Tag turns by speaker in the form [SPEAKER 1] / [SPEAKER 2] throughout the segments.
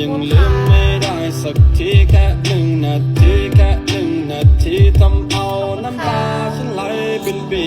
[SPEAKER 1] ยังลืมไม่ได้สักทีแค่หนึ่งนาทีแค่หนึ่งนาทีทำเอาน้ำตาฉันไหลเป็นปี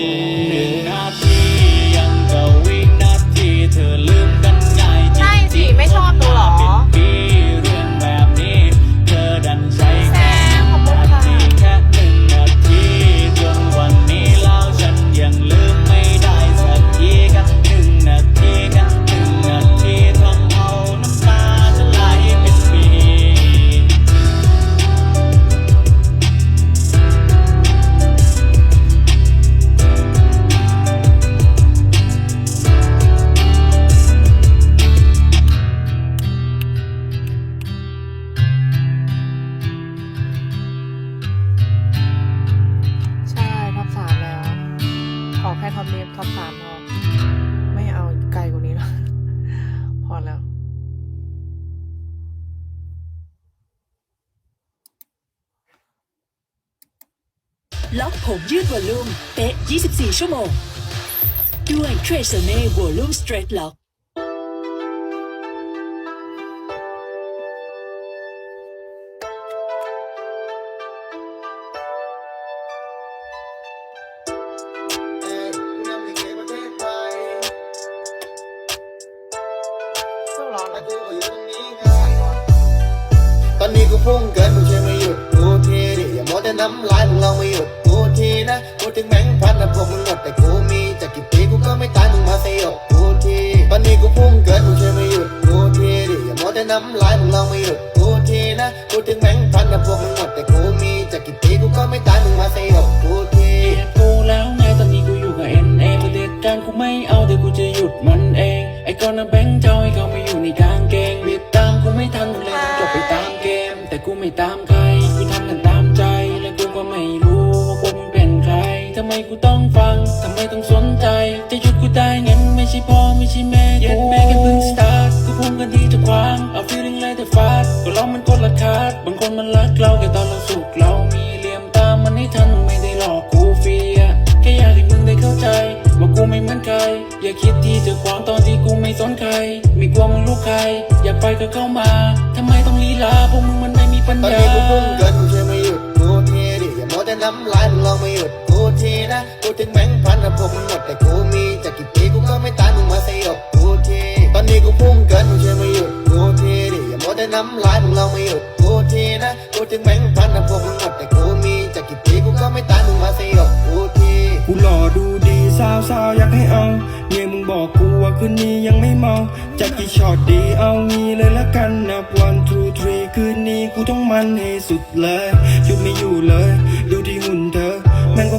[SPEAKER 2] สา
[SPEAKER 3] ม
[SPEAKER 2] พอไม่เอาไกลกว่านี้แล้ว พอแล้ว
[SPEAKER 4] ล็อกผมยืดวอลลุ่มเป๊ะ 24 ชั่วโมง ด้วย t r e s e m e Volume Straight Lock
[SPEAKER 2] พุ่งเกิ
[SPEAKER 5] นมึงช่วยไม่หยุดกูทีดิอย่ามัวแต่น้ำลายมึงลองไม่หยุดกูทีนะกูถึงแบงค์พันนะพวกมึงหมดแต่กูมีจะกี่ปีกูก็ไม่ตายมึงมาสยบกูทีตอนนี้กูพุ่งเกินมึงช่วยไม่หยุดกูทีดิอย่ามัวแต่น้ำลายมึงลองไม่หยุดกูทีนะกูถึงแบงค์พันนะพวกมึงหมดแต่กูมีจะกี่ปีกูก็ไม่ตายมึงมาสยบกูที
[SPEAKER 3] กูแล้วไงตอนนี้กูอยู่กับเอ็นเอประเด็จการกูไม่เอาเดี๋ยวกูจะหยุดมันเองไอ้ก้อนน้ำแบงค์เจ้าให้เขาม ไม่ตามใครกูทำกันตามใจ และกูก็ไม่รู้ว่าพวกมึงเป็นใครทำไมกูต้องฟังทำไมต้องสนใจ จะหยุดกูได้งั้นไม่ใช่พ่อไม่ใช่แม่กูแม่แค่เพิ่งสตาร์ทกูพุ่งกันที่จะขวางเอา feeling like the fast ก็เรามันคนละคาดบางคนมันรักเราแค่ตอนเราสุขเรามีเหลี่ยมตามมันให้ทันไม่ได้หลอกกูเฟียแค่อยากให้มึงได้เข้าใจ ว่ากูไม่เหมือนใคร อย่าคิดที่จะขวางตอนที่กูไม่สนใคร ไม่กลัวมึงลูกใคร อยากไปก็เข้ามาทำไมต้องลีลาพวกมึงมัน ปัญ
[SPEAKER 5] ตอนนี้กูพุ่งเกินกูช่วยไม่หยุดกูทีดิอย่ามัวแต่น้ำลายมึงลองไม่หยุดกูทีนะกูถึงแบงค์พันนะพวกมึงหมดแต่กูมีจะกี่ปีกูก็ไม่ตายมึงมาสยบกูทีตอนนี้กูพุ่งเกินกูช่วยไม่หยุดกูทีดิอย่ามัวแต่น้ำลายมึงลองไม่หยุดกูทีนะกูถึงแบงค์พันนะพวกมึงหมดแต่กูมีจะกี่ปีกูก็ไม่ตาย
[SPEAKER 1] คืนนี้ยังไม่เมาจากกี่ช็อตดีเอางี้เลยละกันนับ one two three คืนนี้กูต้องมันให้สุดเลยหยุดไม่อยู่
[SPEAKER 6] เลย ดูที่หุ่นเธอแม่งก็